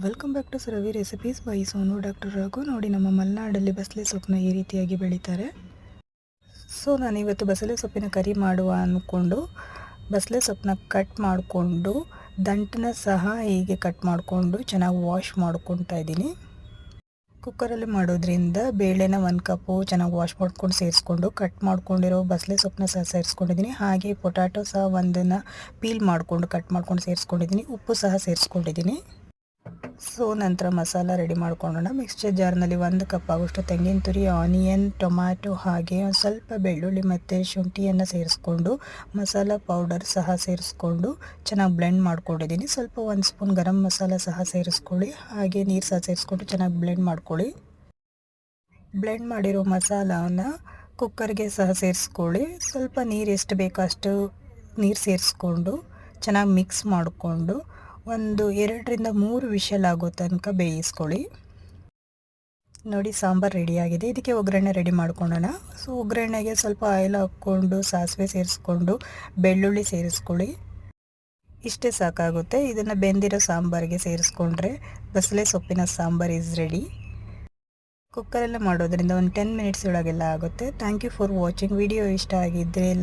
Welcome back to Ravi recipes by Sonu doctor Raghu ನೋಡಿ ನಮ್ಮ ಮಲೆನಾಡಲ್ಲಿ ಬಸಳೆ ಸೊಪ್ಪನ್ನ ಈ ರೀತಿಯಾಗಿ ಬೆಳೀತಾರೆ. ಸೊ ನಾನಿವತ್ತು ಬಸಳೆ ಸೊಪ್ಪಿನ ಕರಿ ಮಾಡುವ ಅಂದ್ಕೊಂಡು ಬಸಳೆ ಸೊಪ್ಪನ್ನ ಕಟ್ ಮಾಡಿಕೊಂಡು, ದಂಟನ್ನ ಸಹ ಹೀಗೆ ಕಟ್ ಮಾಡಿಕೊಂಡು ಚೆನ್ನಾಗಿ ವಾಶ್ ಮಾಡ್ಕೊತಾ ಇದ್ದೀನಿ. ಕುಕ್ಕರಲ್ಲಿ ಮಾಡೋದ್ರಿಂದ ಬೇಳೆನ ಒಂದು ಕಪ್ಪು ಚೆನ್ನಾಗಿ ವಾಶ್ ಮಾಡ್ಕೊಂಡು ಸೇರಿಸ್ಕೊಂಡು ಕಟ್ ಮಾಡ್ಕೊಂಡಿರೋ ಬಸಳೆ ಸೊಪ್ಪನ್ನ ಸಹ ಸೇರಿಸ್ಕೊಂಡಿದ್ದೀನಿ. ಹಾಗೆ ಪೊಟ್ಯಾಟೊ ಸಹ ಒಂದನ್ನು ಪೀಲ್ ಮಾಡಿಕೊಂಡು ಕಟ್ ಮಾಡ್ಕೊಂಡು ಸೇರಿಸ್ಕೊಂಡಿದ್ದೀನಿ. ಉಪ್ಪು ಸಹ ಸೇರಿಸ್ಕೊಂಡಿದ್ದೀನಿ. ಸೊ, ನಂತರ ಮಸಾಲ ರೆಡಿ ಮಾಡ್ಕೊಳ್ಳೋಣ ಮಿಕ್ಸ್ಚರ್ ಜಾರ್ನಲ್ಲಿ ಒಂದು ಕಪ್ ಆಗೋಷ್ಟು ತೆಂಗಿನ ತುರಿ ಆನಿಯನ್ ಟೊಮ್ಯಾಟೊ ಹಾಗೆ ಒಂದು ಸ್ವಲ್ಪ ಬೆಳ್ಳುಳ್ಳಿ ಮತ್ತು ಶುಂಠಿಯನ್ನು ಸೇರಿಸ್ಕೊಂಡು, ಮಸಾಲ ಪೌಡರ್ ಸಹ ಸೇರಿಸ್ಕೊಂಡು ಚೆನ್ನಾಗಿ ಬ್ಲೆಂಡ್ ಮಾಡ್ಕೊಂಡಿದ್ದೀನಿ. ಸ್ವಲ್ಪ ಒಂದು ಸ್ಪೂನ್ ಗರಂ ಮಸಾಲ ಸಹ ಸೇರಿಸ್ಕೊಳ್ಳಿ. ಹಾಗೆ ನೀರು ಸಹ ಸೇರಿಸ್ಕೊಂಡು ಚೆನ್ನಾಗಿ ಬ್ಲೆಂಡ್ ಮಾಡ್ಕೊಳ್ಳಿ. ಬ್ಲೆಂಡ್ ಮಾಡಿರೋ ಮಸಾಲನ ಕುಕ್ಕರ್ಗೆ ಸಹ ಸೇರಿಸ್ಕೊಳ್ಳಿ. ಸ್ವಲ್ಪ ನೀರು ಎಷ್ಟು ಬೇಕೋ ಅಷ್ಟು ನೀರು ಸೇರಿಸ್ಕೊಂಡು ಚೆನ್ನಾಗಿ ಮಿಕ್ಸ್ ಮಾಡಿಕೊಂಡು ಒಂದು ಎರಡರಿಂದ ಮೂರು ವಿಷಲ್ ಆಗೋ ತನಕ ಬೇಯಿಸ್ಕೊಳ್ಳಿ. ನೋಡಿ, ಸಾಂಬಾರು ರೆಡಿಯಾಗಿದೆ ಇದಕ್ಕೆ ಒಗ್ಗರಣೆ ರೆಡಿ ಮಾಡ್ಕೊಳ್ಳೋಣ. ಸೊ ಒಗ್ಗರಣೆಗೆ ಸ್ವಲ್ಪ ಆಯಿಲ್ ಹಾಕ್ಕೊಂಡು, ಸಾಸಿವೆ ಸೇರಿಸ್ಕೊಂಡು, ಬೆಳ್ಳುಳ್ಳಿ ಸೇರಿಸ್ಕೊಳ್ಳಿ. ಇಷ್ಟೇ ಸಾಕಾಗುತ್ತೆ. ಇದನ್ನು ಬೆಂದಿರೋ ಸಾಂಬಾರಿಗೆ ಸೇರಿಸ್ಕೊಂಡ್ರೆ ಬಸಳೆ ಸೊಪ್ಪಿನ ಸಾಂಬಾರ್ ಈಸ್ ರೆಡಿ ಕುಕ್ಕರೆಲ್ಲ ಮಾಡೋದ್ರಿಂದ ಒಂದು ಟೆನ್ ಮಿನಿಟ್ಸ್ ಒಳಗೆಲ್ಲ ಆಗುತ್ತೆ. Thank you for watching video ಇಷ್ಟ ಆಗಿದ್ದರೆ